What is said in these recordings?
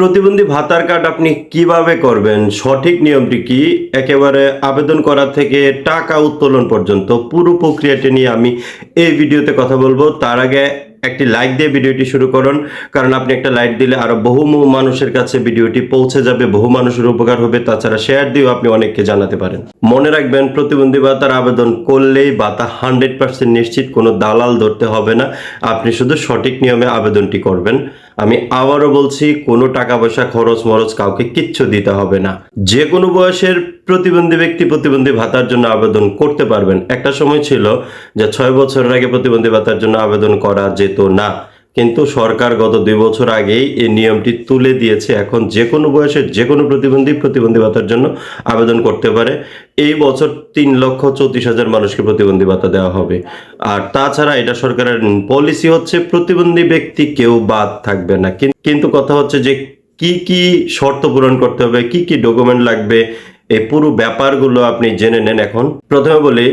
প্রতিবন্ধী ভাতার কার্ড আপনি কীভাবে করবেন? সঠিক নিয়মটি কি? একেবারে আবেদন করা থেকে টাকা উত্তোলন পর্যন্ত পুরো প্রক্রিয়াটি নিয়ে আমি এই ভিডিওতে কথা বলব। তার আগে একটি লাইক দিয়ে ভিডিওটি শুরু করুন, কারণ আপনি একটা লাইক দিলে আরও বহু বহু মানুষের কাছে ভিডিওটি পৌঁছে যাবে, বহু মানুষের উপকার হবে। তাছাড়া শেয়ার দিয়েও আপনি অনেককে জানাতে পারেন। মনে রাখবেন, প্রতিবন্ধী ভাতার আবেদন করলেই ভাতা হান্ড্রেড পার্সেন্ট নিশ্চিত, কোনো দালাল ধরতে হবে না। আপনি শুধু সঠিক নিয়মে আবেদনটি করবেন। আমি আবারও বলছি, কোনো টাকা পয়সা খরচ মরচ কাউকে কিচ্ছু দিতে হবে না। যে কোনো বয়সের প্রতিবন্ধী ব্যক্তি প্রতিবন্ধী ভাতার জন্য আবেদন করতে পারবেন। একটা সময় ছিল যে ছয় বছরের আগে প্রতিবন্ধী ভাতার জন্য আবেদন করা যেত না। কিন্তু সরকার গত দুই বছর আগেই এই নিয়মটি তুলে দিয়েছে। এখন যে কোনো বয়সের যে কোনো প্রতিবন্ধী প্রতিবন্ধী ভাতার জন্য আবেদন করতে পারে। এই বছর তিন লক্ষ চৌত্রিশ হাজার মানুষকে প্রতিবন্ধী ভাতা দেওয়া হবে। আর তাছাড়া এটা সরকারের পলিসি হচ্ছে প্রতিবন্ধী ব্যক্তি কেউ বাদ থাকবে না। কিন্তু কথা হচ্ছে যে কি কি শর্ত পূরণ করতে হবে, কি কি ডকুমেন্ট লাগবে, এই পুরো ব্যাপারগুলো আপনি জেনে নেন এখন। প্রথমে বলি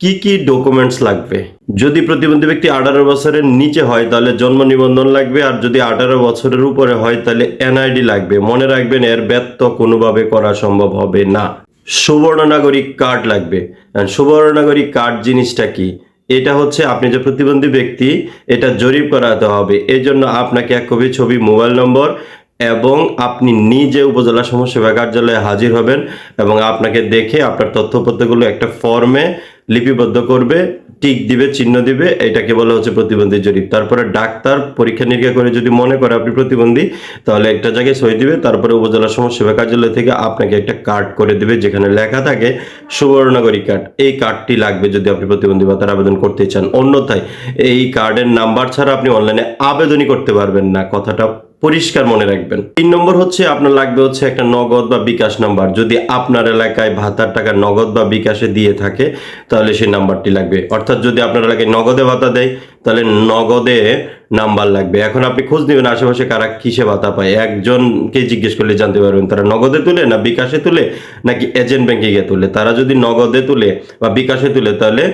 কি কি ডকুমেন্টস লাগবে? যদি প্রতিবন্ধী ব্যক্তি আঠারো বছরের নিচে হয়, তাহলে জন্ম নিবন্ধন লাগবে, আর যদি আঠারো বছরের উপরে হয়, তাহলে এনআইডি লাগবে। মনে রাখবেন, এর ব্যর্থ কোনোভাবে করা সম্ভব হবে না। সুবর্ণ নাগরিক কার্ড লাগবে। সুবর্ণ নাগরিক কার্ড জিনিসটা কি? এটা হচ্ছে আপনি যে প্রতিবন্ধী ব্যক্তি, এটা জরিপ করাতে হবে। এই জন্য আপনাকে এক কপি ছবি, মোবাইল নম্বর এবং আপনি নিজে উপজেলা সমাজসেবা কার্যালয়ে হাজির হবেন এবং আপনাকে দেখে আপনার তথ্যপত্রগুলো একটা ফর্মে লিপিবদ্ধ করবে, টিক দিবে, চিহ্ন দিবে, এটাকে বলা হচ্ছে প্রতিবন্ধী জরিপ। তারপরে ডাক্তার পরীক্ষা নিরীক্ষা করে যদি মনে করে আপনি প্রতিবন্ধী, তাহলে একটা জায়গায় সই দিবে, তারপরে উপজেলা সমাজসেবা কার্যালয় থেকে আপনাকে একটা কার্ড করে দিবে, যেখানে লেখা থাকে সুবর্ণ নাগরিক কার্ড। এই কার্ডটি লাগবে যদি আপনি প্রতিবন্ধী ভাতার আবেদন করতে চান। অন্যথায় এই কার্ডের নাম্বার ছাড়া আপনি অনলাইনে আবেদনই করতে পারবেন না। কথাটা পরিষ্কার মনে রাখবেন। তিন নম্বর হচ্ছে আপনার লাগবে হচ্ছে একটা নগদ বা বিকাশ নাম্বার। যদি আপনার এলাকায় ভাতার টাকা নগদ বা বিকাশে দিয়ে থাকে, তাহলে সেই নাম্বারটি লাগবে। অর্থাৎ যদি আপনার এলাকায় নগদে ভাতা দেয়, তাহলে নগদে নাম্বার লাগবে। এখন আপনি খোঁজ নেবেন আশেপাশে কারা কিসে ভাতা পায়। একজনকে জিজ্ঞেস করলে জানতে পারবেন, তারা নগদে তুলে না বিকাশে তুলে, নাকি এজেন্ট ব্যাংকে গিয়ে তুলে? তারা যদি নগদে তুলে বা বিকাশে তুলে, তাহলে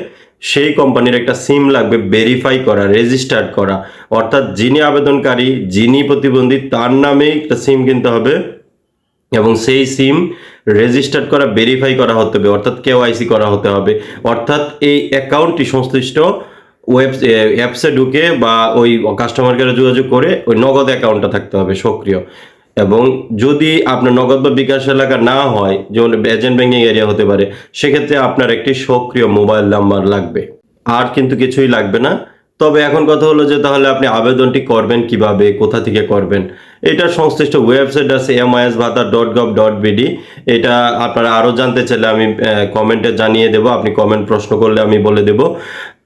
সেই কোম্পানির একটা সিম লাগবে ভেরিফাই করা রেজিস্টার্ড করা। অর্থাৎ যিনি আবেদনকারী, যিনি প্রতিবন্ধী, তার নামেই একটা সিম কিনতে হবে এবং সেই সিম রেজিস্টার্ড করা ভেরিফাই করা হতে হবে। অর্থাৎ কেওয়াইসি করা হতে হবে। অর্থাৎ এই অ্যাকাউন্টটি সংশ্লিষ্ট ওয়েব অ্যাপসে ঢুকে বা ওই কাস্টমার কেয়ারে যোগাযোগ করে ওই নগদ অ্যাকাউন্টটা থাকতে হবে, সক্রিয়। এবং যদি আপনার নগদ বা বিকাশ এলাকা না হয়, যেমন এজেন্ট ব্যাংকিং এরিয়া হতে পারে, সেক্ষেত্রে আপনার একটি সক্রিয় মোবাইল নাম্বার লাগবে। আর কিন্তু কিছুই লাগবে না। তবে এখন কথা হলো যে, তাহলে আপনি আবেদনটি করবেন কীভাবে, কোথা থেকে করবেন? এটার সংশ্লিষ্ট ওয়েবসাইট আছে এমআইএস ভাতা ডট গভ ডট বিডি এটা আপনারা আরও জানতে চাইলে আমি কমেন্টে জানিয়ে দেবো। আপনি কমেন্ট প্রশ্ন করলে আমি বলে দেব।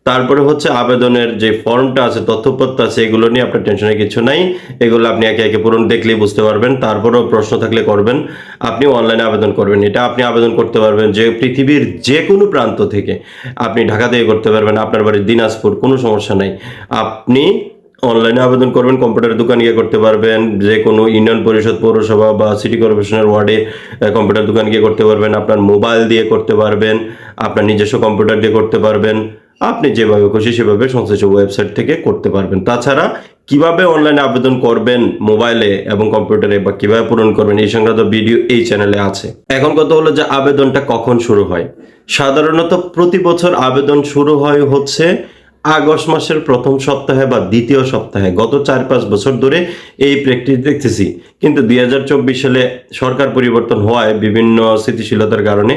তারপরে হচ্ছে আবেদনের যে ফর্মটা আছে, তথ্যপত্র আছে, এগুলো নিয়ে আপনার টেনশনের কিছু নাই। এগুলো আপনি একে একে পূরণ দেখলেই বুঝতে পারবেন। তারপরেও প্রশ্ন থাকলে করবেন। আপনি অনলাইনে আবেদন করবেন। এটা আপনি আবেদন করতে পারবেন যে পৃথিবীর যে কোনো প্রান্ত থেকে আপনি ঢাকা থেকে করতে পারবেন। আপনার বাড়ির দিনাজপুর, কোনো সমস্যা নাই। আপনি অনলাইনে আবেদন করবেন কম্পিউটার দোকান গিয়ে করতে পারবেন। যে কোনো ইউনিয়ন পরিষদ, পৌরসভা বা সিটি কর্পোরেশনের ওয়ার্ডে কম্পিউটার দোকান গিয়ে করতে পারবেন। আপনার মোবাইল দিয়ে করতে পারবেন। আপনার নিজস্ব কম্পিউটার দিয়ে করতে পারবেন। আপনি যেভাবে খুশি সেভাবে সংশ্লিষ্ট ওয়েবসাইট থেকে করতে পারবেন। তাছাড়া কীভাবে অনলাইনে আবেদন করবেন মোবাইলে এবং কম্পিউটারে বা কীভাবে পূরণ করবেন এই সংক্রান্ত ভিডিও এই চ্যানেলে আছে। এখন কথা হলো যে আবেদনটা কখন শুরু হয়? সাধারণত প্রতি বছর আবেদন শুরু হয় হচ্ছে আগস্ট মাসের প্রথম সপ্তাহে বা দ্বিতীয় সপ্তাহে গত চার পাঁচ বছর ধরে এই প্র্যাকটিস দেখতেছি। কিন্তু দুই হাজার চব্বিশ সালে সরকার পরিবর্তন হওয়ায় বিভিন্ন স্থিতিশীলতার কারণে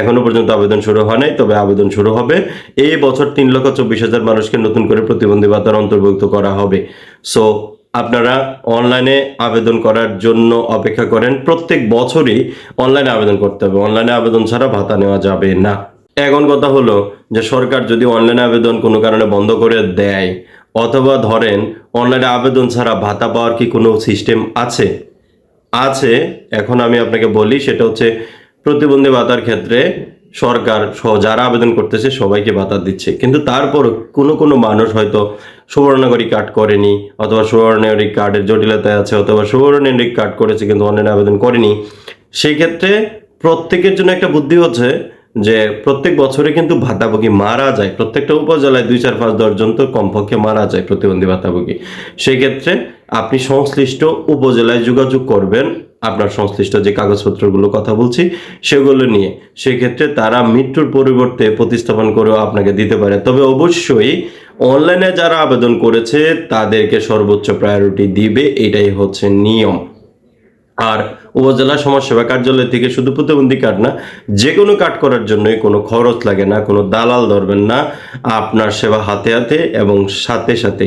এখনও পর্যন্ত আবেদন শুরু হয় নাই, তবে আবেদন শুরু হবে। এই বছর তিন লক্ষ চব্বিশ হাজার মানুষকে নতুন করে প্রতিবন্ধী ভাতার অন্তর্ভুক্ত করা হবে। সো আপনারা অনলাইনে আবেদন করার জন্য অপেক্ষা করেন। প্রত্যেক বছরই অনলাইনে আবেদন করতে হবে। অনলাইনে আবেদন ছাড়া ভাতা নেওয়া যাবে না। এখন কথা হলো যে সরকার যদি অনলাইনে আবেদন কোনো কারণে বন্ধ করে দেয়, অথবা ধরেন অনলাইনে আবেদন ছাড়া ভাতা পাওয়ার কি কোনো সিস্টেম আছে? আছে, এখন আমি আপনাকে বলি, সেটা হচ্ছে প্রতিবন্ধী ভাতার ক্ষেত্রে সরকার যারা আবেদন করতেছে সবাইকে ভাতা দিচ্ছে। কিন্তু তারপর কোনো কোনো মানুষ হয়তো সুবর্ণনাগরিক কার্ড করেনি, অথবা সুবর্ণনাগরিক কার্ডের জটিলতায় আছে, অথবা সুবর্ণনাগরিক কার্ড করেছে কিন্তু অনলাইনে আবেদন করেনি। সেই ক্ষেত্রে প্রত্যেকের জন্য একটা বুদ্ধি হচ্ছে যে প্রত্যেক বছরে কিন্তু ভাতাভোগী মারা যায়। প্রত্যেকটা উপজেলায় দুই, চার, পাঁচ দশজন তো কমপক্ষে মারা যায় প্রতিবন্ধী ভাতাভোগী। সেই ক্ষেত্রে আপনি সংশ্লিষ্ট উপজেলায় যোগাযোগ করবেন আপনার সংশ্লিষ্ট যে কাগজপত্রগুলো কথা বলছি, সেগুলো নিয়ে। সেক্ষেত্রে তারা মৃত্যুর পরিবর্তে প্রতিস্থাপন করেও আপনাকে দিতে পারে। তবে অবশ্যই অনলাইনে যারা আবেদন করেছে, তাদেরকে সর্বোচ্চ প্রায়োরিটি দিবে, এটাই হচ্ছে নিয়ম। আর উপজেলা সমাজসেবা কার্যালয় থেকে শুধু প্রতিবন্ধী কার্ড না যে কোনো কার্ড করার জন্য কোনো খরচ লাগে না, কোনো দালাল ধরবেন না, আপনার সেবা হাতে হাতে এবং সাথে সাথে।